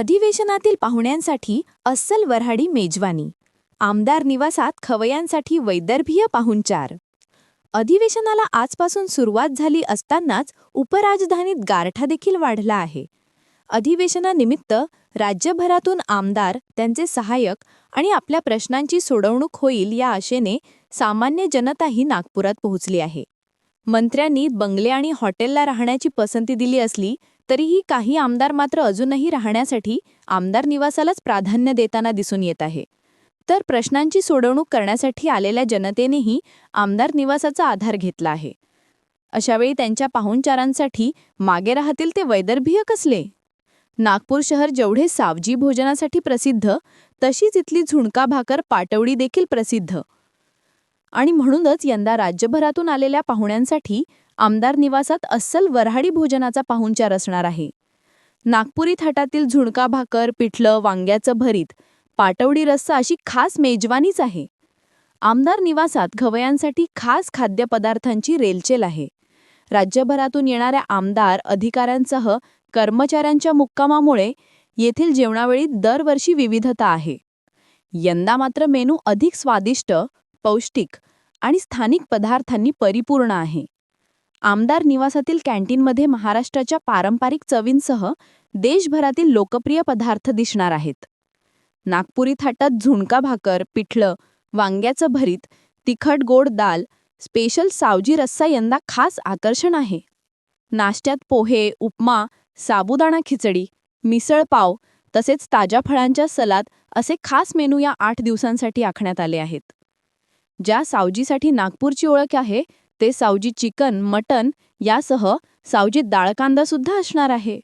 अधिवेशनातील पाहुण्यांसाठी अस्सल वऱ्हाडी मेजवानी. आमदार निवासात खवयांसाठी वैदर्भीय पाहुणचार. अधिवेशनाला आजपासून सुरुवात झाली असतानाच उपराजधानीत गारठा देखील वाढला आहे. अधिवेशनानिमित्त राज्यभरातून आमदार त्यांचे सहाय्यक आणि आपल्या प्रश्नांची सोडवणूक होईल या आशेने सामान्य जनताही नागपुरात पोहोचली आहे. मंत्र्यांनी बंगले आणि हॉटेलला राहण्याची पसंती दिली असली तरीही काही आमदार मात्र अजूनही राहण्यासाठी आमदार निवासालाच प्राधान्य देताना दिसून येत आहे. तर प्रश्नांची सोडवणूक करण्यासाठी आलेल्या जनतेनेही आमदार निवासाचा आधार घेतला आहे. अशावेळी त्यांच्या पाहुणचारांसाठी मागे राहतील ते वैदर्भीय कसले? नागपूर शहर जेवढे सावजी भोजनासाठी प्रसिद्ध तशीच इथली झुणका भाकर पाटवडी देखील प्रसिद्ध. आणि म्हणूनच यंदा राज्यभरातून आलेल्या पाहुण्यांसाठी आमदार निवासात अस्सल वऱ्हाडी भोजनाचा पाहुणचार असणार आहे. नागपुरी थाटातील झुणका भाकर पिठलं वांग्याचं भरीत पाटवडी रस्सा अशी खास मेजवानीच आहे. आमदार निवासात घवयांसाठी खास खाद्यपदार्थांची रेलचेल आहे. राज्यभरातून येणाऱ्या आमदार अधिकाऱ्यांसह कर्मचाऱ्यांच्या मुक्कामामुळे येथील जेवणावेळी दरवर्षी विविधता आहे. यंदा मात्र मेनू अधिक स्वादिष्ट पौष्टिक आणि स्थानिक पदार्थांनी परिपूर्ण आहे. आमदार निवासातील कॅन्टीनमध्ये महाराष्ट्राच्या पारंपरिक चवींसह देशभरातील लोकप्रिय पदार्थ दिसणार आहेत. नागपुरी थाटात झुणका भाकर पिठलं वांग्याचं भरीत तिखट गोड दाल स्पेशल सावजी रस्सा यंदा खास आकर्षण आहे. नाश्त्यात पोहे उपमा साबुदाणा खिचडी मिसळ पाव तसेच ताज्या फळांच्या सलाद असे खास मेनू या आठ दिवसांसाठी आखण्यात आले आहेत. ज्या सावजीसाठी नागपूरची ओळख आहे ते सावजी चिकन मटन यासह सावजी दाळकांदासुद्धा असणार आहे.